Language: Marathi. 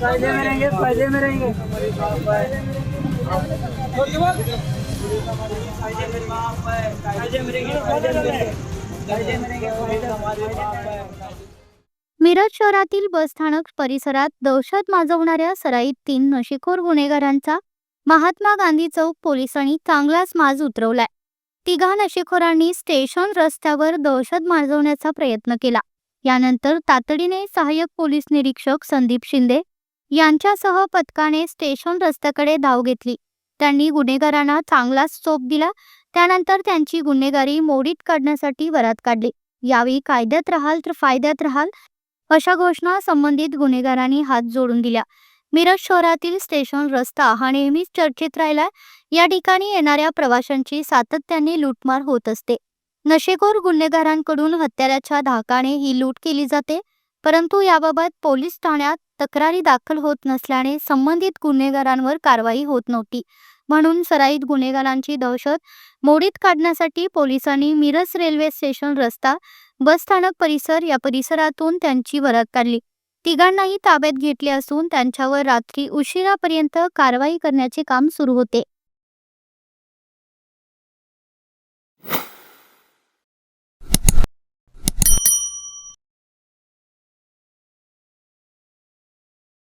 फायदे में रहेंगे फायदे में रहेंगे मिरज शहरातील बसस्थानक परिसरात दहशत माजवणाऱ्या सराईत तीन नशेखोर गुन्हेगारांचा महात्मा गांधी चौक पोलिसांनी चांगलाच माज उतरवलाय. तिघा नशेखोरांनी स्टेशन रस्त्यावर दहशत माजवण्याचा प्रयत्न केला. यानंतर तातडीने सहाय्यक पोलीस निरीक्षक संदीप शिंदे यांच्यासह पथकाने स्टेशन रस्त्याकडे धाव घेतली. त्यांनी गुन्हेगारांना चांगलाच चोप दिला. त्यानंतर त्यांची गुन्हेगारी मोडीत काढण्यासाठी वरात काढली. यावेळी कायद्यात राहाल तर फायद्यात राहाल अशा घोषणा संबंधित गुन्हेगारांनी हात जोडून दिल्या. मिरज शहरातील स्टेशन रस्ता हा नेहमीच चर्चेत राहिला या ठिकाणी येणाऱ्या प्रवाशांची सातत्याने लूटमार होत असते. नशेखोर गुन्हेगारांकडून हत्याराच्या धाकाने ही लूट केली जाते परंतु याबाबत पोलीस ठाण्यात तक्रारी दाखल होत नसल्याने संबंधित गुन्हेगारांवर कारवाई होत नव्हती. म्हणून सराईत गुन्हेगारांची दहशत मोडीत काढण्यासाठी पोलिसांनी मिरज रेल्वे स्टेशन रस्ता बसस्थानक परिसर या परिसरातून त्यांची वरात काढली. तिघांनाही ताब्यात घेतले असून त्यांच्यावर रात्री उशिरापर्यंत कारवाई करण्याचे काम सुरू होते.